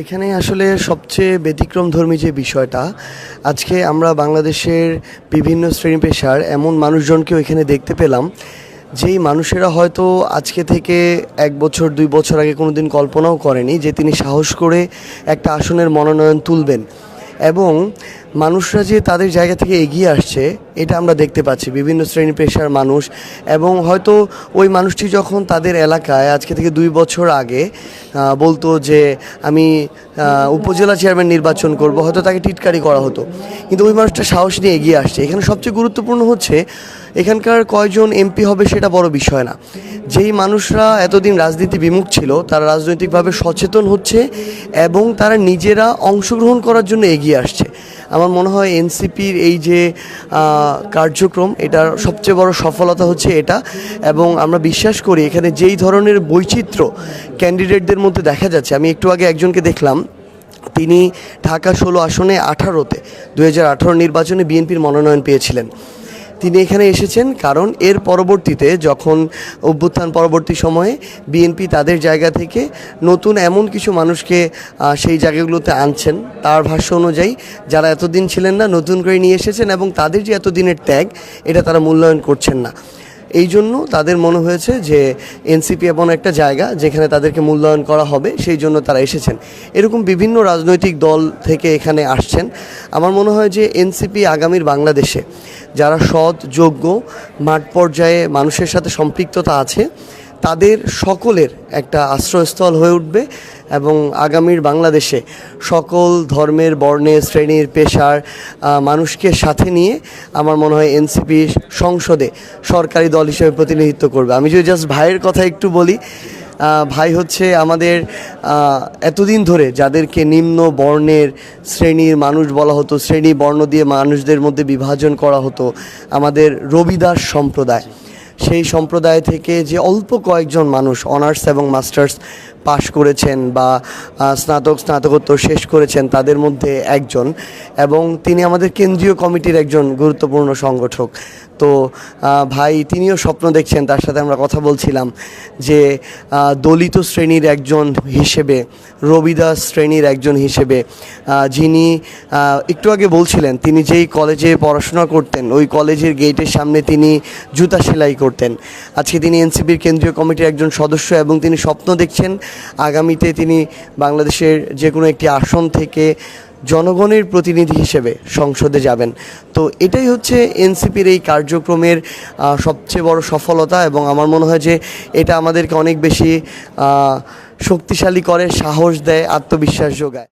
এখানে আসলে সবচেয়ে ব্যতিক্রম ধর্মী যে বিষয়টা, আজকে আমরা বাংলাদেশের বিভিন্ন শ্রেণি পেশার এমন মানুষজনকেও এখানে দেখতে পেলাম, যেই মানুষেরা হয়তো আজকে থেকে এক বছর, দুই বছর আগে কোনো দিন কল্পনাও করেনি যে তিনি সাহস করে একটা আসনের মনোনয়ন তুলবেন। এবং মানুষরা যে তাদের জায়গা থেকে এগিয়ে আসছে, এটা আমরা দেখতে পাচ্ছি। বিভিন্ন শ্রেণি পেশার মানুষ এবং হয়তো ওই মানুষটি যখন তাদের এলাকায় আজকে থেকে দুই বছর আগে বলতো যে আমি উপজেলা চেয়ারম্যান নির্বাচন করব, হয়তো তাকে টিটকারি করা হতো। কিন্তু ওই মানুষটা সাহস নিয়ে এগিয়ে আসছে। এখানে সবচেয়ে গুরুত্বপূর্ণ হচ্ছে, এখানকার কয়জন এমপি হবে সেটা বড় বিষয় না। যেই মানুষরা এতদিন রাজনীতি বিমুখ ছিল, তারা রাজনৈতিকভাবে সচেতন হচ্ছে এবং তারা নিজেরা অংশগ্রহণ করার জন্য এগিয়ে আসছে। আমার মনে হয় এনসিপির এই যে কার্যক্রম, এটার সবচেয়ে বড় সফলতা হচ্ছে এটা এবং আমরা বিশ্বাস করি এখানে যেই ধরনের বৈচিত্র্য ক্যান্ডিডেটদের মধ্যে দেখা যাচ্ছে, আমি একটু আগে একজনকে দেখলাম, তিনি ঢাকা ষোলো আসনে আঠারোতে দু হাজার আঠারো নির্বাচনে বিএনপির মনোনয়ন পেয়েছিলেন। তিনি এখানে এসেছেন কারণ এর পরবর্তীতে যখন অভ্যুত্থান পরবর্তী সময়ে বিএনপি তাদের জায়গা থেকে নতুন এমন কিছু মানুষকে সেই জায়গাগুলোতে আনছেন, তার ভাষ্য অনুযায়ী যারা এতদিন ছিলেন না নতুন করে নিয়ে এসেছেন এবং তাদের যে এতদিনের ত্যাগ, এটা তারা মূল্যায়ন করছেন না। এই জন্য তাদের মনে হয়েছে যে এনসিপি এমন একটা জায়গা যেখানে তাদেরকে মূল্যায়ন করা হবে, সেই জন্য তারা এসেছেন। এরকম বিভিন্ন রাজনৈতিক দল থেকে এখানে আসছেন। আমার মনে হয় যে এনসিপি আগামীর বাংলাদেশে যারা সৎ, যোগ্য, মাঠ পর্যায়ে মানুষের সাথে সম্পৃক্ততা আছে, তাদের সকলের একটা আশ্রয়স্থল হয়ে উঠবে এবং আগামীর বাংলাদেশে সকল ধর্মের, বর্ণের, শ্রেণির, পেশার মানুষকে সাথে নিয়ে আমার মনে হয় এনসিপি সংসদে সরকারি দল হিসেবে প্রতিনিধিত্ব করবে। আমি যদি জাস্ট ভাইয়ের কথা একটু বলি ভাই হচ্ছে আমাদের এতদিন ধরে যাদেরকে নিম্ন বর্ণের শ্রেণির মানুষ বলা হতো, শ্রেণি বর্ণ দিয়ে মানুষদের মধ্যে বিভাজন করা হতো আমাদের রবিদাস সম্প্রদায়। সেই সম্প্রদায় থেকে যে অল্প কয়েকজন মানুষ, অনার্স এবং মাস্টার্স পাশ করেছেন বা স্নাতক, স্নাতকোত্তর শেষ করেছেন তাদের মধ্যে একজন এবং তিনি আমাদের কেন্দ্রীয় কমিটির একজন গুরুত্বপূর্ণ সংগঠক। তো ভাই, তিনিও স্বপ্ন দেখছেন, তার সাথে আমরা কথা বলছিলাম যে দলিত শ্রেণির একজন হিসেবে, রবিদাস শ্রেণির একজন হিসেবে যিনি একটু আগে বলছিলেন, তিনি যেই কলেজে পড়াশোনা করতেন, ওই কলেজের গেটের সামনে তিনি জুতা সেলাই করতেন। আজকে তিনি এনসিপির কেন্দ্রীয় কমিটির একজন সদস্য এবং তিনি স্বপ্ন দেখছেন আগামীতে তিনি বাংলাদেশের যে কোনো একটি আসন থেকে জনগণের প্রতিনিধি হিসেবে সংসদে যাবেন। তো এটাই হচ্ছে এনসিপির এই কার্যক্রমের সবচেয়ে বড় সফলতা এবং আমার মনে হয় যে এটা আমাদেরকে অনেক বেশি শক্তিশালী করে, সাহস দেয়, আত্মবিশ্বাস যোগায়।